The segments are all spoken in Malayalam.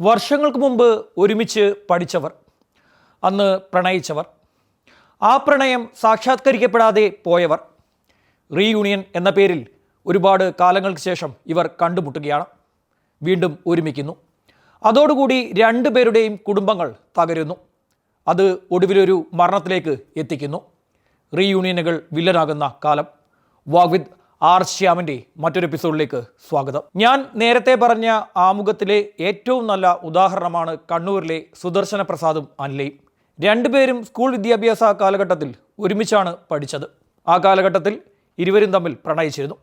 വർഷങ്ങൾക്ക് മുമ്പ് ഒരുമിച്ച് പഠിച്ചവർ അന്ന് പ്രണയിച്ചവർ ആ പ്രണയം സാക്ഷാത്കരിക്കപ്പെടാതെ പോയവർ റീയൂണിയൻ എന്ന പേരിൽ ഒരുപാട് കാലങ്ങൾക്ക് ശേഷം ഇവർ കണ്ടുമുട്ടുകയാണ്. വീണ്ടും ഒരുമിക്കുന്നു. അതോടുകൂടി രണ്ടുപേരുടെയും കുടുംബങ്ങൾ തകരുന്നു. അത് ഒടുവിലൊരു മരണത്തിലേക്ക് എത്തിക്കുന്നു. റീയൂണിയനുകൾ വില്ലനാകുന്ന കാലം. വാഗ്വിദ് ആർ ശ്യാമിന്റെ മറ്റൊരു എപ്പിസോഡിലേക്ക് സ്വാഗതം. ഞാൻ നേരത്തെ പറഞ്ഞ ആമുഖത്തിലെ ഏറ്റവും നല്ല ഉദാഹരണമാണ് കണ്ണൂരിലെ സുദർശന പ്രസാദും അനിലയും. രണ്ടുപേരും സ്കൂൾ വിദ്യാഭ്യാസ കാലഘട്ടത്തിൽ ഒരുമിച്ചാണ് പഠിച്ചത്. ആ കാലഘട്ടത്തിൽ ഇരുവരും തമ്മിൽ പ്രണയിച്ചിരുന്നു.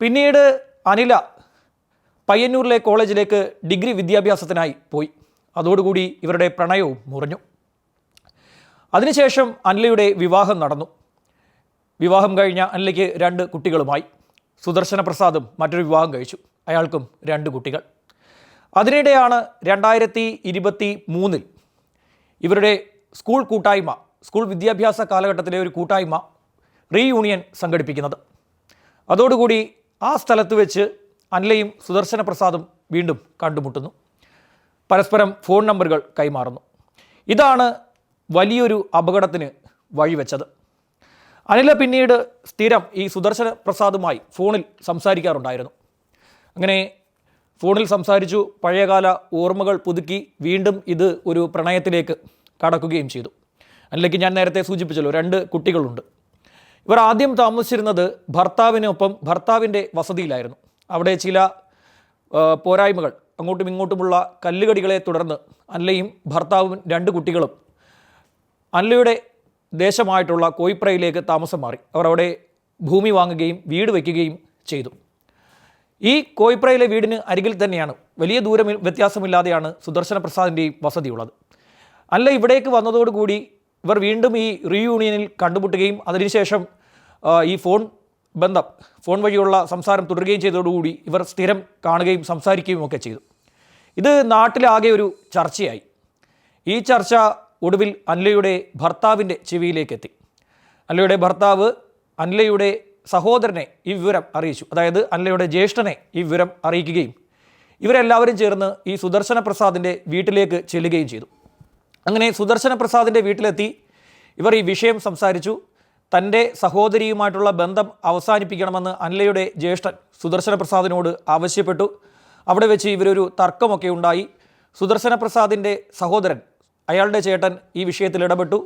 പിന്നീട് അനില പയ്യന്നൂരിലെ കോളേജിലേക്ക് ഡിഗ്രി വിദ്യാഭ്യാസത്തിനായി പോയി. അതോടുകൂടി ഇവരുടെ പ്രണയവും മുറിഞ്ഞു. അതിനുശേഷം അനിലയുടെ വിവാഹം നടന്നു. വിവാഹം കഴിഞ്ഞ അനിലയ്ക്ക് രണ്ട് കുട്ടികളുമായി. സുദർശന പ്രസാദും മറ്റൊരു വിവാഹം കഴിച്ചു. അയാൾക്കും രണ്ട് കുട്ടികൾ. അതിനിടെയാണ് രണ്ടായിരത്തി ഇരുപത്തി മൂന്നിൽ ഇവരുടെ സ്കൂൾ കൂട്ടായ്മ സ്കൂൾ വിദ്യാഭ്യാസ കാലഘട്ടത്തിലെ ഒരു കൂട്ടായ്മ റീയൂണിയൻ സംഘടിപ്പിക്കുന്നത്. അതോടുകൂടി ആ സ്ഥലത്ത് വെച്ച് അനിലയും സുദർശന പ്രസാദും വീണ്ടും കണ്ടുമുട്ടുന്നു. പരസ്പരം ഫോൺ നമ്പറുകൾ കൈമാറുന്നു. ഇതാണ് വലിയൊരു അപകടത്തിന് വഴിവെച്ചത്. അനില പിന്നീട് സ്ഥിരം ഈ സുദർശന പ്രസാദുമായി ഫോണിൽ സംസാരിക്കാറുണ്ടായിരുന്നു. അങ്ങനെ ഫോണിൽ സംസാരിച്ചു പഴയകാല ഓർമ്മകൾ പുതുക്കി വീണ്ടും ഇത് ഒരു പ്രണയത്തിലേക്ക് കടക്കുകയും ചെയ്തു. അനിലയ്ക്ക് ഞാൻ നേരത്തെ സൂചിപ്പിച്ചല്ലോ രണ്ട് കുട്ടികളുണ്ട്. ഇവർ ആദ്യം താമസിച്ചിരുന്നത് ഭർത്താവിനൊപ്പം ഭർത്താവിന്റെ വസതിയിലായിരുന്നു. അവിടെ ചില പോരായ്മകൾ അങ്ങോട്ടും ഇങ്ങോട്ടുമുള്ള കല്ലുകടികളെ തുടർന്ന് അല്ലയും ഭർത്താവും രണ്ട് കുട്ടികളും അനിലയുടെ ദേശമായിട്ടുള്ള കോയിപ്രയിലേക്ക് താമസം മാറി. അവർ അവിടെ ഭൂമി വാങ്ങുകയും വീട് വയ്ക്കുകയും ചെയ്തു. ഈ കോയിപ്രയിലെ വീടിന് അരികിൽ തന്നെയാണ് വലിയ ദൂരം വ്യത്യാസമില്ലാതെയാണ് സുദർശന പ്രസാദിന്റെയും വസതിയുള്ളത്. അല്ല ഇവിടേക്ക് വന്നതോടുകൂടി ഇവർ വീണ്ടും ഈ റീയൂണിയനിൽ കണ്ടുമുട്ടുകയും അതിനുശേഷം ഈ ഫോൺ ബന്ധം ഫോൺ വഴിയുള്ള സംസാരം തുടരുകയും ചെയ്തതോടുകൂടി ഇവർ സ്ഥിരം കാണുകയും സംസാരിക്കുകയും ഒക്കെ ചെയ്തു. ഇത് നാട്ടിലാകെ ഒരു ചർച്ചയായി. ഈ ചർച്ച ഒടുവിൽ അൻലയുടെ ഭർത്താവിന്റെ ചെവിയിലേക്കെത്തി. എത്തി അനിലയുടെ ഭർത്താവ് അൻലയുടെ സഹോദരനെ ഈ വിവരം അറിയിച്ചു. അതായത് അൻലയുടെ ജ്യേഷ്ഠനെ ഈ വിവരം അറിയിക്കുകയും ഇവരെല്ലാവരും ചേർന്ന് ഈ സുദർശന പ്രസാദിന്റെ വീട്ടിലേക്ക് ചെല്ലുകയും ചെയ്തു. അങ്ങനെ സുദർശന പ്രസാദിന്റെ വീട്ടിലെത്തി ഇവർ ഈ വിഷയം സംസാരിച്ചു. തന്റെ സഹോദരിയുമായിട്ടുള്ള ബന്ധം അവസാനിപ്പിക്കണമെന്ന് അൻലയുടെ ജ്യേഷ്ഠൻ സുദർശന പ്രസാദിനോട് ആവശ്യപ്പെട്ടു. അവിടെ വെച്ച് ഇവരൊരു തർക്കമൊക്കെ ഉണ്ടായി. സുദർശന പ്രസാദിന്റെ സഹോദരൻ അയാളുടെ ചേട്ടൻ ഈ വിഷയത്തിൽ ഇടപെട്ടു.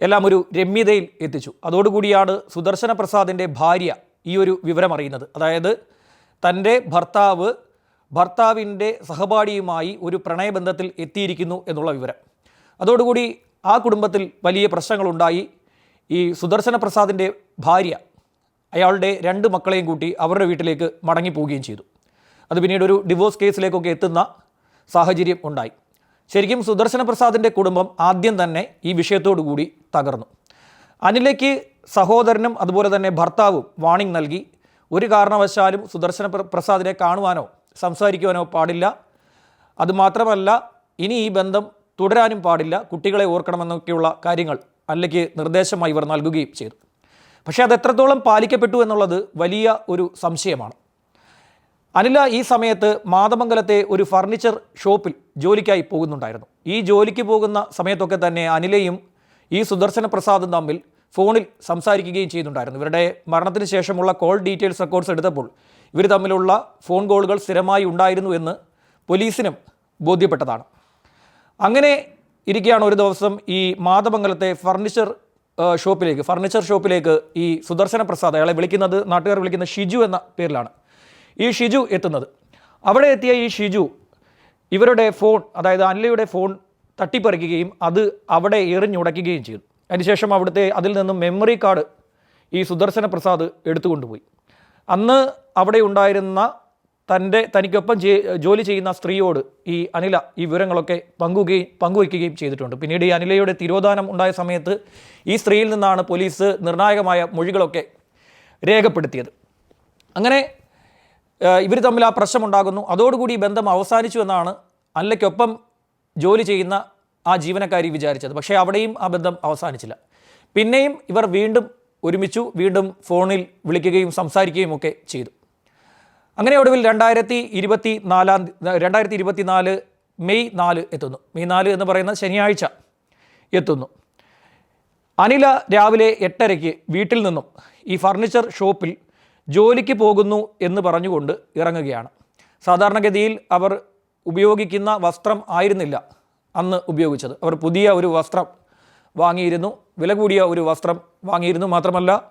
എല്ലാം ഒരു രമ്യതയിൽ എത്തിച്ചു. അതോടുകൂടിയാണ് സുദർശന പ്രസാദിന്റെ ഭാര്യ ഈ ഒരു വിവരം അറിയുന്നത്. അതായത് തന്റെ ഭർത്താവ് ഭർത്താവിന്റെ സഹപാഠിയുമായി ഒരു പ്രണയബന്ധത്തിൽ എത്തിയിരിക്കുന്നു എന്നുള്ള വിവരം. അതോടുകൂടി ആ കുടുംബത്തിൽ വലിയ പ്രശ്നങ്ങളുണ്ടായി. ഈ സുദർശന പ്രസാദിന്റെ ഭാര്യ അയാളുടെ രണ്ട് മക്കളെയും കൂട്ടി അവരുടെ വീട്ടിലേക്ക് മടങ്ങിപ്പോവുകയും ചെയ്തു. അത് പിന്നീട് ഒരു ഡിവോഴ്സ് കേസിലേക്കൊക്കെ എത്തുന്ന സാഹചര്യം ഉണ്ടായി. ശരിക്കും സുദർശന പ്രസാദിന്റെ കുടുംബം ആദ്യം തന്നെ ഈ വിഷയത്തോടു കൂടി തകർന്നു. അനിലയ്ക്ക് സഹോദരനും അതുപോലെ തന്നെ ഭർത്താവും വാണിംഗ് നൽകി. ഒരു കാരണവശാലും സുദർശന പ്രസാദിനെ കാണുവാനോ സംസാരിക്കുവാനോ പാടില്ല. അതുമാത്രമല്ല ഇനി ഈ ബന്ധം തുടരാനും പാടില്ല. കുട്ടികളെ ഓർക്കണമെന്നൊക്കെയുള്ള കാര്യങ്ങൾ അല്ലയ്ക്ക് നിർദ്ദേശമായി ഇവർ നൽകുകയും ചെയ്തു. പക്ഷേ അത് എത്രത്തോളം പാലിക്കപ്പെട്ടു എന്നുള്ളത് വലിയ ഒരു സംശയമാണ്. അനില ഈ സമയത്ത് മാതമംഗലത്തെ ഒരു ഫർണിച്ചർ ഷോപ്പിൽ ജോലിക്കായി പോകുന്നുണ്ടായിരുന്നു. ഈ ജോലിക്ക് പോകുന്ന സമയത്തൊക്കെ തന്നെ അനിലയും ഈ സുദർശന പ്രസാദും തമ്മിൽ ഫോണിൽ സംസാരിക്കുകയും ചെയ്യുന്നുണ്ടായിരുന്നു ഇവരുടെ മരണത്തിന് ശേഷമുള്ള കോൾ ഡീറ്റെയിൽസ് റെക്കോർഡ്സ് എടുത്തപ്പോൾ ഇവർ തമ്മിലുള്ള ഫോൺ കോളുകൾ സ്ഥിരമായി ഉണ്ടായിരുന്നു എന്ന് പോലീസിനും ബോധ്യപ്പെട്ടതാണ്. അങ്ങനെ ഇരിക്കുകയാണ് ഒരു ദിവസം ഈ മാതമംഗലത്തെ ഫർണിച്ചർ ഷോപ്പിലേക്ക് ഫർണിച്ചർ ഷോപ്പിലേക്ക് ഈ സുദർശന പ്രസാദ് അയാളെ വിളിക്കുന്നത് നാട്ടുകാർ വിളിക്കുന്ന ഷിജു എന്ന പേരിലാണ് ഈ ഷിജു എത്തുന്നത്. അവിടെ എത്തിയ ഈ ഷിജു ഇവരുടെ ഫോൺ അതായത് അനിലയുടെ ഫോൺ തട്ടിപ്പറിക്കുകയും അത് അവിടെ എറിഞ്ഞുടയ്ക്കുകയും ചെയ്തു. അതിനുശേഷം അവിടുത്തെ അതിൽ നിന്നും മെമ്മറി കാർഡ് ഈ സുദർശന പ്രസാദ് എടുത്തുകൊണ്ടുപോയി. അന്ന് അവിടെ ഉണ്ടായിരുന്ന തന്റെ തനിക്കൊപ്പം ജോലി ചെയ്യുന്ന സ്ത്രീയോട് ഈ അനില ഈ വിവരങ്ങളൊക്കെ പങ്കുകയും പങ്കുവയ്ക്കുകയും ചെയ്തിട്ടുണ്ട്. പിന്നീട് ഈ അനിലയുടെ തിരോധാനം ഉണ്ടായ സമയത്ത് ഈ സ്ത്രീയിൽ നിന്നാണ് പോലീസ് നിർണായകമായ മൊഴികളൊക്കെ രേഖപ്പെടുത്തിയത്. അങ്ങനെ ഇവർ തമ്മിൽ ആ പ്രശ്നമുണ്ടാകുന്നു. അതോടുകൂടി ബന്ധം അവസാനിച്ചു എന്നാണ് അല്ലയ്ക്കൊപ്പം ജോലി ചെയ്യുന്ന ആ ജീവനക്കാരി വിചാരിച്ചത്. പക്ഷേ അവിടെയും ആ ബന്ധം അവസാനിച്ചില്ല. പിന്നെയും ഇവർ വീണ്ടും ഒരുമിച്ചു വീണ്ടും ഫോണിൽ വിളിക്കുകയും സംസാരിക്കുകയും ഒക്കെ ചെയ്തു. അങ്ങനെ ഒടുവിൽ രണ്ടായിരത്തി ഇരുപത്തി നാലാം രണ്ടായിരത്തി ഇരുപത്തി നാല് മെയ് നാല് എത്തുന്നു. മെയ് നാല് എന്ന് പറയുന്ന ശനിയാഴ്ച എത്തുന്നു. അനില രാവിലെ എട്ടരയ്ക്ക് വീട്ടിൽ നിന്നും ഈ ഫർണിച്ചർ ഷോപ്പിൽ ജോലിക്ക് പോകുന്നു എന്ന് പറഞ്ഞുകൊണ്ട് ഇറങ്ങുകയാണ്. സാധാരണഗതിയിൽ അവർ ഉപയോഗിക്കുന്ന വസ്ത്രം ആയിരുന്നില്ല അന്ന് ഉപയോഗിച്ചത്. അവർ പുതിയ ഒരു വസ്ത്രം വാങ്ങിയിരുന്നു വില കൂടിയ ഒരു വസ്ത്രം വാങ്ങിയിരുന്നു മാത്രമല്ല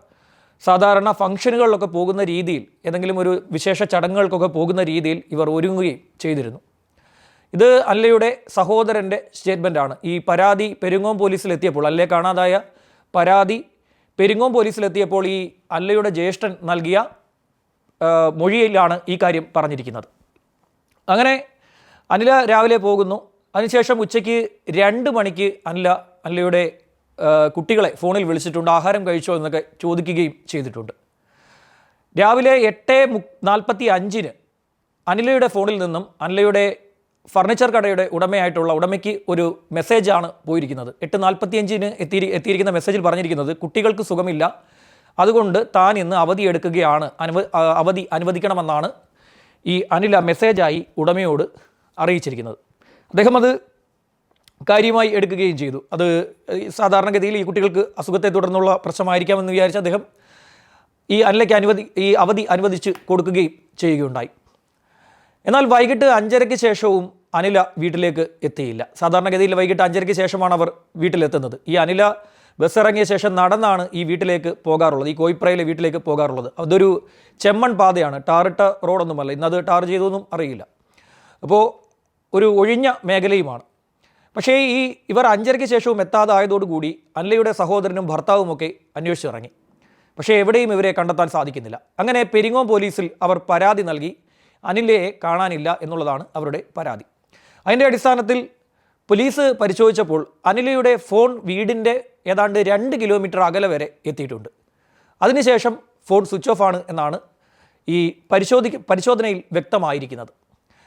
സാധാരണ ഫംഗ്ഷനുകളിലൊക്കെ പോകുന്ന രീതിയിൽ ഏതെങ്കിലും ഒരു വിശേഷ ചടങ്ങുകൾക്കൊക്കെ പോകുന്ന രീതിയിൽ ഇവർ ഒരുങ്ങുകയും ചെയ്തിരുന്നു. ഇത് അല്ലയുടെ സഹോദരന്റെ സ്റ്റേറ്റ്മെന്റാണ്. ഈ പരാതി പെരുങ്ങോം പോലീസിലെത്തിയപ്പോൾ അല്ലേ കാണാതായ പരാതി പെരുങ്ങോം പോലീസിലെത്തിയപ്പോൾ ഈ അല്ലയുടെ ജ്യേഷ്ഠൻ നൽകിയ മൊഴിയിലാണ് ഈ കാര്യം പറഞ്ഞിരിക്കുന്നത്. അങ്ങനെ അനില രാവിലെ പോകുന്നു. അതിനുശേഷം ഉച്ചയ്ക്ക് രണ്ട് മണിക്ക് അനില അനിലയുടെ കുട്ടികളെ ഫോണിൽ വിളിച്ചിട്ടുണ്ട് ആഹാരം കഴിച്ചോ എന്നൊക്കെ ചോദിക്കുകയും ചെയ്തിട്ടുണ്ട്. രാവിലെ എട്ട് മു നാൽപ്പത്തി അഞ്ചിന് അനിലയുടെ ഫോണിൽ നിന്നും അനിലയുടെ ഫർണിച്ചർ കടയുടെ ഉടമയായിട്ടുള്ള ഉടമയ്ക്ക് ഒരു മെസ്സേജാണ് പോയിരിക്കുന്നത്. എട്ട് നാൽപ്പത്തിയഞ്ചിന് എത്തി എത്തിയിരിക്കുന്ന മെസ്സേജിൽ പറഞ്ഞിരിക്കുന്നത് കുട്ടികൾക്ക് സുഖമില്ല. അതുകൊണ്ട് താൻ ഇന്ന് അവധി എടുക്കുകയാണ്. അനുവ അവധി അനുവദിക്കണമെന്നാണ് ഈ അനില മെസ്സേജായി ഉടമയോട് അറിയിച്ചിരിക്കുന്നത്. അദ്ദേഹം അത് കാര്യമായി എടുക്കുകയും ചെയ്തു. അത് സാധാരണഗതിയിൽ ഈ കുട്ടികൾക്ക് അസുഖത്തെ തുടർന്നുള്ള പ്രശ്നമായിരിക്കാമെന്ന് വിചാരിച്ച് അദ്ദേഹം ഈ അനിലയ്ക്ക് അനുവദി ഈ അവധി അനുവദിച്ച് കൊടുക്കുകയും ചെയ്യുകയുണ്ടായി. എന്നാൽ വൈകിട്ട് അഞ്ചരയ്ക്ക് ശേഷവും അനില വീട്ടിലേക്ക് എത്തിയില്ല. സാധാരണഗതിയിൽ വൈകിട്ട് അഞ്ചരയ്ക്ക് ശേഷമാണ് അവർ വീട്ടിലെത്തുന്നത്. ഈ അനില ബസ് ഇറങ്ങിയ ശേഷം നടന്നാണ് ഈ വീട്ടിലേക്ക് പോകാറുള്ളത്. ഈ കോയിപ്രയിലെ വീട്ടിലേക്ക് പോകാറുള്ളത്. അതൊരു ചെമ്മൺ പാതയാണ്. ടാറിട്ട റോഡൊന്നുമല്ല. ഇന്നത് ടാർ ചെയ്തൊന്നും അറിയില്ല. അപ്പോൾ ഒരു ഒഴിഞ്ഞ മേഖലയുമാണ്. പക്ഷേ ഈ ഇവർ അഞ്ചരയ്ക്ക് ശേഷവും എത്താതായതോടുകൂടി അനിലയുടെ സഹോദരനും ഭർത്താവുമൊക്കെ അന്വേഷിച്ചിറങ്ങി. പക്ഷേ എവിടെയും ഇവരെ കണ്ടെത്താൻ സാധിക്കുന്നില്ല. അങ്ങനെ പെരിങ്ങോം പോലീസിൽ അവർ പരാതി നൽകി. അനിലയെ കാണാനില്ല എന്നുള്ളതാണ് അവരുടെ പരാതി. അതിന്റെ അടിസ്ഥാനത്തിൽ പോലീസ് പരിശോധിച്ചപ്പോൾ അനിലയുടെ ഫോൺ വീടിന്റെ ഏതാണ്ട് രണ്ട് കിലോമീറ്റർ അകലെ വരെ എത്തിയിട്ടുണ്ട്. അതിനുശേഷം ഫോൺ സ്വിച്ച് ഓഫ് ആണ് എന്നാണ് ഈ പരിശോധി പരിശോധനയിൽ വ്യക്തമായിരിക്കുന്നത്.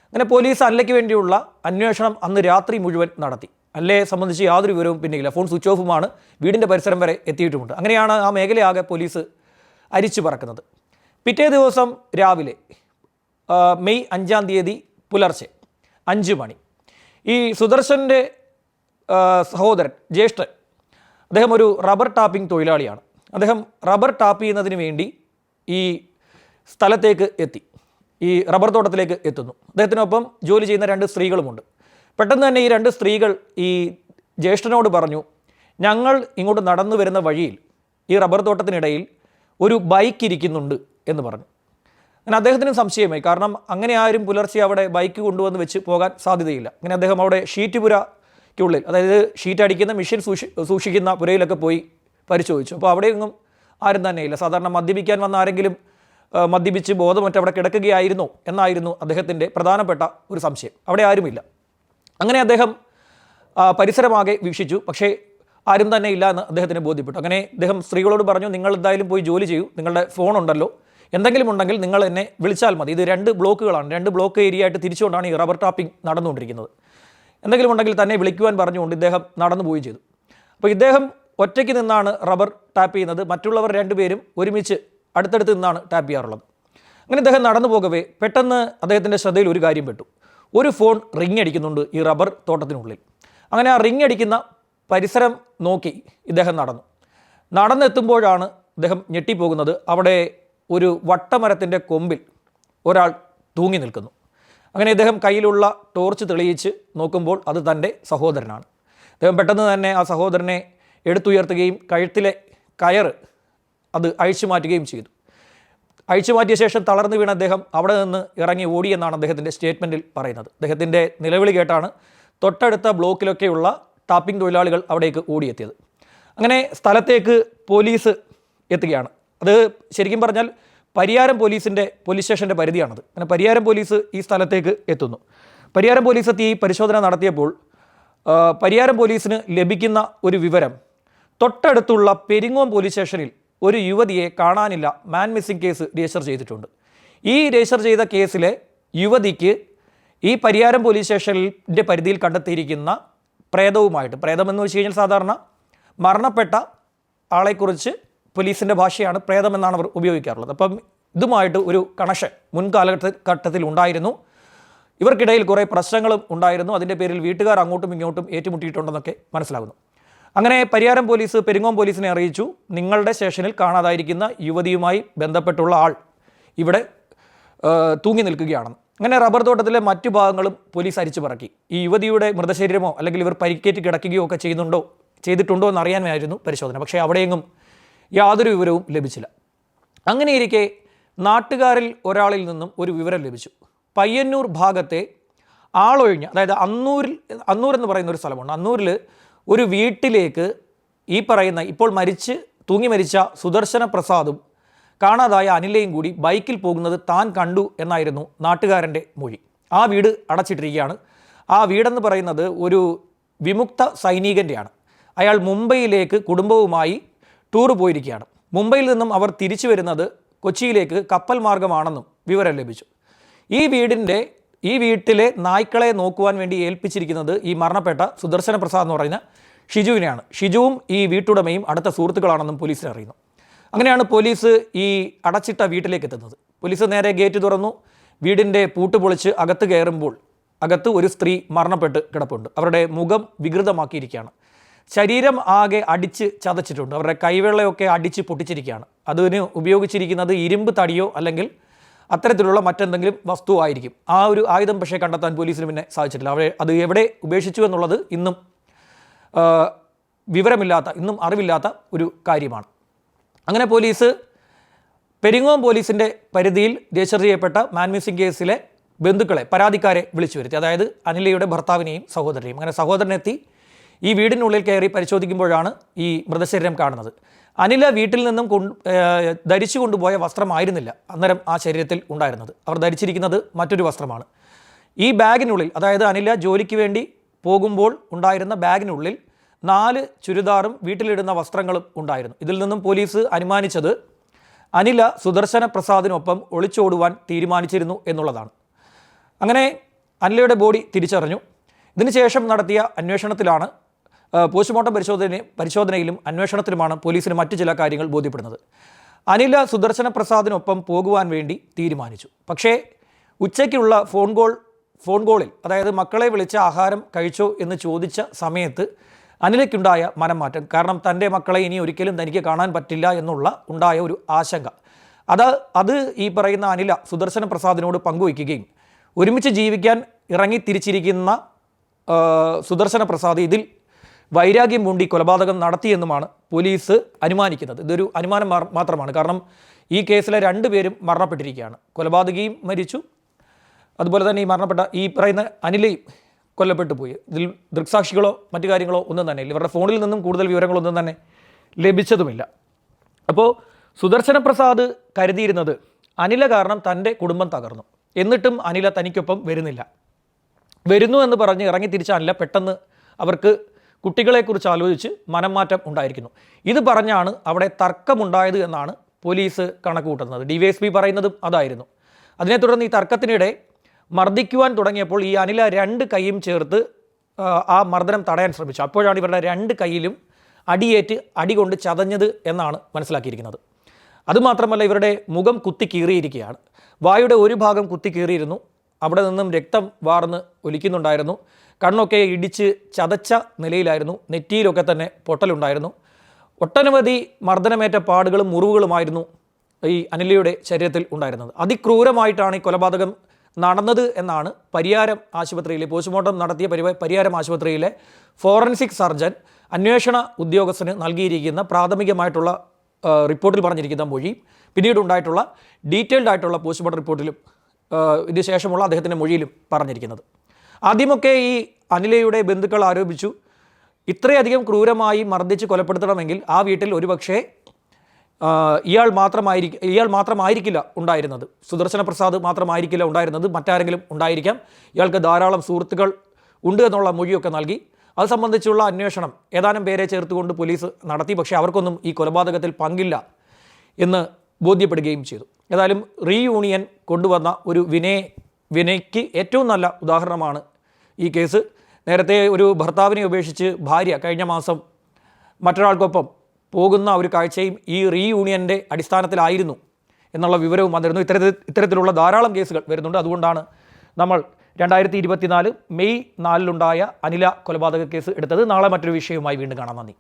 അങ്ങനെ പോലീസ് അല്ലയ്ക്ക് വേണ്ടിയുള്ള അന്വേഷണം അന്ന് രാത്രി മുഴുവൻ നടത്തി. അല്ലയെ സംബന്ധിച്ച് യാതൊരു വിവരവും പിന്നെയില്ല ഫോൺ സ്വിച്ച് ഓഫുമാണ് വീടിന്റെ പരിസരം വരെ എത്തിയിട്ടുമുണ്ട്. അങ്ങനെയാണ് ആ മേഖലയാകെ പോലീസ് അരിച്ചു പറക്കുന്നത്. പിറ്റേ ദിവസം രാവിലെ മെയ് അഞ്ചാം തീയതി പുലർച്ചെ അഞ്ച് മണി. ഈ സുദർശന്റെ സഹോദരൻ ജ്യേഷ്ഠൻ അദ്ദേഹം ഒരു റബ്ബർ ടാപ്പിംഗ് തൊഴിലാളിയാണ്. അദ്ദേഹം റബ്ബർ ടാപ്പ് ചെയ്യുന്നതിന് വേണ്ടി ഈ സ്ഥലത്തേക്ക് എത്തി. ഈ റബ്ബർ തോട്ടത്തിലേക്ക് എത്തുന്നു. അദ്ദേഹത്തിനൊപ്പം ജോലി ചെയ്യുന്ന രണ്ട് സ്ത്രീകളുമുണ്ട്. പെട്ടെന്ന് തന്നെ ഈ രണ്ട് സ്ത്രീകൾ ഈ ജ്യേഷ്ഠനോട് പറഞ്ഞു ഞങ്ങൾ ഇങ്ങോട്ട് നടന്നു വരുന്ന വഴിയിൽ ഈ റബ്ബർ തോട്ടത്തിനിടയിൽ ഒരു ബൈക്ക് ഇരിക്കുന്നുണ്ട് എന്ന് പറഞ്ഞു. അങ്ങനെ അദ്ദേഹത്തിനും സംശയമായി. കാരണം അങ്ങനെ ആരും പുലർച്ചെ അവിടെ ബൈക്ക് കൊണ്ടുവന്ന് വെച്ച് പോകാൻ സാധ്യതയില്ല. അങ്ങനെ അദ്ദേഹം അവിടെ ഷീറ്റ് പുരയ്ക്കുള്ളിൽ അതായത് ഷീറ്റ് അടിക്കുന്ന മെഷീൻ സൂക്ഷി സൂക്ഷിക്കുന്ന പുരയിലൊക്കെ പോയി പരിശോധിച്ചു. അപ്പോൾ അവിടെയൊന്നും ആരും തന്നെ ഇല്ല സാധാരണ മദ്യപിക്കാൻ വന്ന ആരെങ്കിലും മദ്യപിച്ച് ബോധമറ്റ് അവിടെ കിടക്കുകയായിരുന്നു എന്നായിരുന്നു അദ്ദേഹത്തിന്റെ പ്രധാനപ്പെട്ട ഒരു സംശയം. അവിടെ ആരുമില്ല. അങ്ങനെ അദ്ദേഹം പരിസരമാകെ വീക്ഷിച്ചു. പക്ഷേ ആരും തന്നെ ഇല്ല എന്ന് അദ്ദേഹത്തിന് ബോധ്യപ്പെട്ടു. അങ്ങനെ അദ്ദേഹം സ്ത്രീകളോട് പറഞ്ഞു നിങ്ങൾ എന്തായാലും പോയി ജോലി ചെയ്യൂ. നിങ്ങളുടെ ഫോൺ ഉണ്ടല്ലോ എന്തെങ്കിലും ഉണ്ടെങ്കിൽ നിങ്ങൾ എന്നെ വിളിച്ചാൽ മതി. ഇത് രണ്ട് ബ്ലോക്കുകളാണ്. രണ്ട് ബ്ലോക്ക് ഏരിയ ആയിട്ട് തിരിച്ചുകൊണ്ടാണ് ഈ റബ്ബർ ടാപ്പിംഗ് നടന്നുകൊണ്ടിരിക്കുന്നത്. എന്തെങ്കിലും ഉണ്ടെങ്കിൽ തന്നെ വിളിക്കുവാൻ പറഞ്ഞുകൊണ്ട് ഇദ്ദേഹം നടന്നു പോയി ചെയ്തു. അപ്പോൾ ഇദ്ദേഹം ഒറ്റയ്ക്ക് നിന്നാണ് റബ്ബർ ടാപ്പ് ചെയ്യുന്നത്. മറ്റുള്ളവർ രണ്ടുപേരും ഒരുമിച്ച് അടുത്തടുത്ത് നിന്നാണ് ടാപ്പ് ചെയ്യാറുള്ളത്. അങ്ങനെ ഇദ്ദേഹം നടന്നു പോകവേ പെട്ടെന്ന് അദ്ദേഹത്തിന്റെ ശ്രദ്ധയിൽ ഒരു കാര്യം പെട്ടു. ഒരു ഫോൺ റിങ് അടിക്കുന്നുണ്ട് ഈ റബ്ബർ തോട്ടത്തിനുള്ളിൽ. അങ്ങനെ ആ റിങ് അടിക്കുന്ന പരിസരം നോക്കി ഇദ്ദേഹം നടന്നു. നടന്നെത്തുമ്പോഴാണ് ഇദ്ദേഹം ഞെട്ടിപ്പോകുന്നത്. അവിടെ ഒരു വട്ടമരത്തിന്റെ കൊമ്പിൽ ഒരാൾ തൂങ്ങി നിൽക്കുന്നു. അങ്ങനെ ഇദ്ദേഹം കയ്യിലുള്ള ടോർച്ച് തെളിയിച്ച് നോക്കുമ്പോൾ അത് തന്റെ സഹോദരനാണ്. അദ്ദേഹം പെട്ടെന്ന് തന്നെ ആ സഹോദരനെ എടുത്തുയർത്തുകയും കഴുത്തിലെ കയറ് അത് അഴിച്ചു മാറ്റുകയും ചെയ്തു. അഴിച്ചു മാറ്റിയ ശേഷം തളർന്നു വീണ അദ്ദേഹം അവിടെ നിന്ന് ഇറങ്ങി ഓടിയെന്നാണ് അദ്ദേഹത്തിന്റെ സ്റ്റേറ്റ്മെന്റിൽ പറയുന്നത്. അദ്ദേഹത്തിന്റെ നിലവിളി കേട്ടാണ് തൊട്ടടുത്ത ബ്ലോക്കിലൊക്കെയുള്ള ടാപ്പിംഗ് തൊഴിലാളികൾ അവിടേക്ക് ഓടിയെത്തിയത്. അങ്ങനെ സ്ഥലത്തേക്ക് പോലീസ് എത്തുകയാണ്. അത് ശരിക്കും പറഞ്ഞാൽ പരിയാരം പോലീസിന്റെ പോലീസ് സ്റ്റേഷന്റെ പരിധിയാണത്. അങ്ങനെ പരിയാരം പോലീസ് ഈ സ്ഥലത്തേക്ക് എത്തുന്നു. പരിയാരം പോലീസ് എത്തി പരിശോധന നടത്തിയപ്പോൾ പരിയാരം പോലീസിന് ലഭിക്കുന്ന ഒരു വിവരം തൊട്ടടുത്തുള്ള പെരിങ്ങോം പോലീസ് സ്റ്റേഷനിൽ ഒരു യുവതിയെ കാണാനില്ല മാൻ മിസ്സിംഗ് കേസ് രജിസ്റ്റർ ചെയ്തിട്ടുണ്ട്. ഈ രജിസ്റ്റർ ചെയ്ത കേസിലെ യുവതിക്ക് ഈ പരിയാരം പോലീസ് സ്റ്റേഷനിന്റെ പരിധിയിൽ കണ്ടെത്തിയിരിക്കുന്ന പ്രേതവുമായിട്ട് പ്രേതമെന്ന് വെച്ച് കഴിഞ്ഞാൽ സാധാരണ മരണപ്പെട്ട ആളെക്കുറിച്ച് പോലീസിന്റെ ഭാഷയാണ് പ്രേതമെന്നാണ് അവർ ഉപയോഗിക്കാറുള്ളത്. അപ്പം ഇതുമായിട്ട് ഒരു കണക്ഷൻ മുൻകാലഘട്ട ഘട്ടത്തിൽ ഉണ്ടായിരുന്നു. ഇവർക്കിടയിൽ കുറേ പ്രശ്നങ്ങളും ഉണ്ടായിരുന്നു. അതിന്റെ പേരിൽ വീട്ടുകാർ അങ്ങോട്ടും ഇങ്ങോട്ടും ഏറ്റുമുട്ടിയിട്ടുണ്ടെന്നൊക്കെ മനസ്സിലാകുന്നു. അങ്ങനെ പരിയാരം പോലീസ് പെരിങ്ങോം പോലീസിനെ അറിയിച്ചു. നിങ്ങളുടെ സ്റ്റേഷനിൽ കാണാതായിരിക്കുന്ന യുവതിയുമായി ബന്ധപ്പെട്ടുള്ള ആൾ ഇവിടെ തൂങ്ങി നിൽക്കുകയാണെന്ന് അങ്ങനെ റബ്ബർ തോട്ടത്തിലെ മറ്റു ഭാഗങ്ങളും പോലീസ് അരിച്ചു പറക്കി. ഈ യുവതിയുടെ മൃതശരീരമോ അല്ലെങ്കിൽ ഇവർ പരിക്കേറ്റ് കിടക്കുകയോ ഒക്കെ ചെയ്യുന്നുണ്ടോ ചെയ്തിട്ടുണ്ടോ എന്ന് അറിയാനായിരുന്നു പരിശോധന. പക്ഷേ അവിടെയെങ്ങും യാതൊരു വിവരവും ലഭിച്ചില്ല. അങ്ങനെയിരിക്കെ നാട്ടുകാരിൽ ഒരാളിൽ നിന്നും ഒരു വിവരം ലഭിച്ചു. പയ്യന്നൂർ ഭാഗത്തെ ആളൊഴിഞ്ഞ അതായത് അന്നൂരിൽ അന്നൂർ എന്ന് പറയുന്ന ഒരു സ്ഥലമുണ്ട്. അന്നൂരിൽ ഒരു വീട്ടിലേക്ക് ഈ പറയുന്ന ഇപ്പോൾ മരിച്ച് തൂങ്ങി മരിച്ച സുദർശന പ്രസാദും കാണാതായ അനിലയും കൂടി ബൈക്കിൽ പോകുന്നത് താൻ കണ്ടു എന്നായിരുന്നു നാട്ടുകാരന്റെ മൊഴി. ആ വീട് അടച്ചിട്ടിരിക്കുകയാണ്. ആ വീടെന്ന് പറയുന്നത് ഒരു വിമുക്ത സൈനികന്റെയാണ്. അയാൾ മുംബൈയിലേക്ക് കുടുംബവുമായി ടൂർ പോയിരിക്കുകയാണ്. മുംബൈയിൽ നിന്നും അവർ തിരിച്ചു വരുന്നത് കൊച്ചിയിലേക്ക് കപ്പൽ മാർഗമാണെന്നും വിവരം ലഭിച്ചു. ഈ വീടിന്റെ ഈ വീട്ടിലെ നായ്ക്കളെ നോക്കുവാൻ വേണ്ടി ഏൽപ്പിച്ചിരിക്കുന്നത് ഈ മരണപ്പെട്ട സുദർശന പ്രസാദ് എന്ന് പറയുന്ന ഷിജുവിനെയാണ്. ഷിജുവും ഈ വീട്ടുടമയും അടുത്ത സുഹൃത്തുക്കളാണെന്നും പോലീസിനെ അറിയുന്നു. അങ്ങനെയാണ് പോലീസ് ഈ അടച്ചിട്ട വീട്ടിലേക്ക് എത്തുന്നത്. പോലീസ് നേരെ ഗേറ്റ് തുറന്നു. വീടിന്റെ പൂട്ട് പൊളിച്ച് അകത്ത് കയറുമ്പോൾ അകത്ത് ഒരു സ്ത്രീ മരണപ്പെട്ട് കിടപ്പുണ്ട്. അവരുടെ മുഖം വികൃതമാക്കിയിരിക്കുകയാണ്. ശരീരം ആകെ അടിച്ച് ചതച്ചിട്ടുണ്ട്. അവരുടെ കൈവെള്ളയൊക്കെ അടിച്ച് പൊട്ടിച്ചിരിക്കുകയാണ്. അതിന് ഉപയോഗിച്ചിരിക്കുന്നത് ഇരുമ്പ് തടിയോ അല്ലെങ്കിൽ അത്തരത്തിലുള്ള മറ്റെന്തെങ്കിലും വസ്തു ആയിരിക്കും. ആ ഒരു ആയുധം പക്ഷേ കണ്ടെത്താൻ പോലീസിന് പിന്നെ സാധിച്ചിട്ടില്ല. അവരെ അത് എവിടെ ഉപേക്ഷിച്ചു എന്നുള്ളത് ഇന്നും വിവരമില്ലാത്ത ഇന്നും അറിവില്ലാത്ത ഒരു കാര്യമാണ്. അങ്ങനെ പോലീസ് പെരിങ്ങോം പോലീസിന്റെ പരിധിയിൽ രജിസ്റ്റർ ചെയ്യപ്പെട്ട മാൻ മിസ്സിംഗ് കേസിലെ ബന്ധുക്കളെ പരാതിക്കാരെ വിളിച്ചു വരുത്തി. അതായത് അനിലയുടെ ഭർത്താവിനെയും സഹോദരനെയും. അങ്ങനെ സഹോദരനെത്തി ഈ വീടിനുള്ളിൽ കയറി പരിശോധിക്കുമ്പോഴാണ് ഈ മൃതശരീരം കാണുന്നത്. അനില വീട്ടിൽ നിന്നും കൊണ്ട് ധരിച്ചു കൊണ്ടുപോയ വസ്ത്രമായിരുന്നില്ല അന്നേരം ആ ശരീരത്തിൽ ഉണ്ടായിരുന്നത്. അവർ ധരിച്ചിരിക്കുന്നത് മറ്റൊരു വസ്ത്രമാണ്. ഈ ബാഗിനുള്ളിൽ അതായത് അനില ജോലിക്ക് വേണ്ടി പോകുമ്പോൾ ഉണ്ടായിരുന്ന ബാഗിനുള്ളിൽ നാല് ചുരിദാറും വീട്ടിലിടുന്ന വസ്ത്രങ്ങളും ഉണ്ടായിരുന്നു. ഇതിൽ നിന്നും പോലീസ് അനുമാനിച്ചത് അനില സുദർശന പ്രസാദിനൊപ്പം ഒളിച്ചോടുവാൻ തീരുമാനിച്ചിരുന്നു എന്നുള്ളതാണ്. അങ്ങനെ അനിലയുടെ ബോഡി തിരിച്ചറിഞ്ഞു. ഇതിനുശേഷം നടത്തിയ അന്വേഷണത്തിലാണ് പോസ്റ്റ്മോർട്ടം പരിശോധന പരിശോധനയിലും അന്വേഷണത്തിലുമാണ് പോലീസിന് മറ്റു ചില കാര്യങ്ങൾ ബോധ്യപ്പെടുന്നത്. അനില സുദർശന പ്രസാദിനൊപ്പം പോകുവാൻ വേണ്ടി തീരുമാനിച്ചു. പക്ഷേ ഉച്ചയ്ക്കുള്ള ഫോൺ കോൾ ഫോൺ കോളിൽ അതായത് മക്കളെ വിളിച്ച് ആഹാരം കഴിച്ചോ എന്ന് ചോദിച്ച സമയത്ത് അനിലയ്ക്കുണ്ടായ മനം മാറ്റം കാരണം തന്റെ മക്കളെ ഇനി ഒരിക്കലും തനിക്ക് കാണാൻ പറ്റില്ല എന്നുള്ള ഉണ്ടായ ഒരു ആശങ്ക. അത് അത് ഈ പറയുന്ന അനില സുദർശന പ്രസാദിനോട് പങ്കുവയ്ക്കുകയും ഒരുമിച്ച് ജീവിക്കാൻ ഇറങ്ങി തിരിച്ചിരിക്കുന്ന സുദർശന പ്രസാദ് ഇതിൽ വൈരാഗ്യം മൂണ്ടി കൊലപാതകം നടത്തിയെന്നുമാണ് പോലീസ് അനുമാനിക്കുന്നത്. ഇതൊരു അനുമാനം മാത്രമാണ്. കാരണം ഈ കേസിലെ രണ്ടുപേരും മരണപ്പെട്ടിരിക്കുകയാണ്. കൊലപാതകിയും മരിച്ചു. അതുപോലെ തന്നെ ഈ മരണപ്പെട്ട ഈ പറയുന്ന അനിലയും കൊല്ലപ്പെട്ടു പോയി. ഇതിൽ ദൃക്സാക്ഷികളോ മറ്റു കാര്യങ്ങളോ ഒന്നും തന്നെ ഇല്ല. ഇവരുടെ ഫോണിൽ നിന്നും കൂടുതൽ വിവരങ്ങളൊന്നും തന്നെ ലഭിച്ചതുമില്ല. അപ്പോൾ സുദർശന പ്രസാദ് കരുതിയിരുന്നത് അനില കാരണം തന്റെ കുടുംബം തകർന്നു. എന്നിട്ടും അനില തനിക്കൊപ്പം വരുന്നില്ല. വരുന്നു എന്ന് പറഞ്ഞ് ഇറങ്ങി തിരിച്ച അനില പെട്ടെന്ന് അവർക്ക് കുട്ടികളെക്കുറിച്ച് ആലോചിച്ച് മനംമാറ്റം ഉണ്ടായിരിക്കുന്നു. ഇത് പറഞ്ഞാണ് അവിടെ തർക്കമുണ്ടായത് എന്നാണ് പോലീസ് കണക്ക് കൂട്ടുന്നത് ഡി വൈ എസ് പി പറയുന്നതും അതായിരുന്നു. അതിനെ തുടർന്ന് ഈ തർക്കത്തിനിടെ മർദ്ദിക്കുവാൻ തുടങ്ങിയപ്പോൾ ഈ അനില രണ്ട് കൈയും ചേർത്ത് ആ, മർദ്ദനം തടയാൻ ശ്രമിച്ചു. അപ്പോഴാണ് ഇവരുടെ രണ്ട് കൈയിലും അടിയേറ്റ് അടി കൊണ്ട് ചതഞ്ഞത് എന്നാണ് മനസ്സിലാക്കിയിരിക്കുന്നത്. അതുമാത്രമല്ല ഇവരുടെ മുഖം കുത്തി കീറിയിരിക്കുകയാണ്. വായുടെ ഒരു ഭാഗം കുത്തി കീറിയിരുന്നു. അവിടെ നിന്നും രക്തം വാർന്ന് ഒലിക്കുന്നുണ്ടായിരുന്നു. കണ്ണൊക്കെ ഇടിച്ച് ചതച്ച നിലയിലായിരുന്നു. നെറ്റിയിലൊക്കെ തന്നെ പൊട്ടലുണ്ടായിരുന്നു. ഒട്ടനവധി മർദ്ദനമേറ്റ പാടുകളും മുറിവുകളുമായിരുന്നു ഈ അനിലയുടെ ശരീരത്തിൽ ഉണ്ടായിരുന്നത്. അതിക്രൂരമായിട്ടാണ് ഈ കൊലപാതകം നടന്നത് എന്നാണ് പരിയാരം ആശുപത്രിയിലെ പോസ്റ്റ്മോർട്ടം നടത്തിയ പരി പരിയാരം ആശുപത്രിയിലെ ഫോറൻസിക് സർജൻ അന്വേഷണ ഉദ്യോഗസ്ഥന് നൽകിയിരിക്കുന്ന പ്രാഥമികമായിട്ടുള്ള റിപ്പോർട്ടിൽ പറഞ്ഞിരിക്കുന്ന മൊഴി പിന്നീട് ഉണ്ടായിട്ടുള്ള ഡീറ്റെയിൽഡ് ആയിട്ടുള്ള പോസ്റ്റ്മോർട്ടം റിപ്പോർട്ടിലും ഇതിന് ശേഷമുള്ള അദ്ദേഹത്തിന്റെ മൊഴിയിലും പറഞ്ഞിരിക്കുന്നത്. ആദ്യമൊക്കെ ഈ അനിലയുടെ ബന്ധുക്കൾ ആരോപിച്ചു ഇത്രയധികം ക്രൂരമായി മർദ്ദിച്ച് കൊലപ്പെടുത്തണമെങ്കിൽ ആ വീട്ടിൽ ഒരുപക്ഷേ ഇയാൾ മാത്രമായിരിക്കും ഇയാൾ മാത്രമായിരിക്കില്ല ഉണ്ടായിരുന്നത്. സുദർശന പ്രസാദ് മാത്രമായിരിക്കില്ല ഉണ്ടായിരുന്നത്. മറ്റാരെങ്കിലും ഉണ്ടായിരിക്കാം. ഇയാൾക്ക് ധാരാളം സുഹൃത്തുക്കൾ ഉണ്ട് എന്നുള്ള മൊഴിയൊക്കെ നൽകി. അത് സംബന്ധിച്ചുള്ള അന്വേഷണം ഏതാനും പേരെ ചേർത്തുകൊണ്ട് പോലീസ് നടത്തി. പക്ഷേ അവർക്കൊന്നും ഈ കൊലപാതകത്തിൽ പങ്കില്ല എന്ന് ബോധ്യപ്പെടുകയും ചെയ്തു. ഏതായാലും റീയൂണിയൻ കൊണ്ടുവന്ന ഒരു വിനയ വിനയ്ക്ക് ഏറ്റവും നല്ല ഉദാഹരണമാണ് ഈ കേസ്. നേരത്തെ ഒരു ഭർത്താവിനെ ഉപേക്ഷിച്ച് ഭാര്യ കഴിഞ്ഞ മാസം മറ്റൊരാൾക്കൊപ്പം പോകുന്ന ഒരു കാഴ്ചയും ഈ റീയൂണിയന്റെ അടിസ്ഥാനത്തിലായിരുന്നു എന്നുള്ള വിവരവും വന്നിരുന്നു. ഇത്തരത്തിൽ ഇത്തരത്തിലുള്ള ധാരാളം കേസുകൾ വരുന്നുണ്ട്. അതുകൊണ്ടാണ് നമ്മൾ രണ്ടായിരത്തി ഇരുപത്തിനാല് മെയ് നാലിലുണ്ടായ അനില കൊലപാതക കേസ് എടുത്തത്. നാളെ മറ്റൊരു വിഷയവുമായി വീണ്ടും കാണാം. നന്ദി.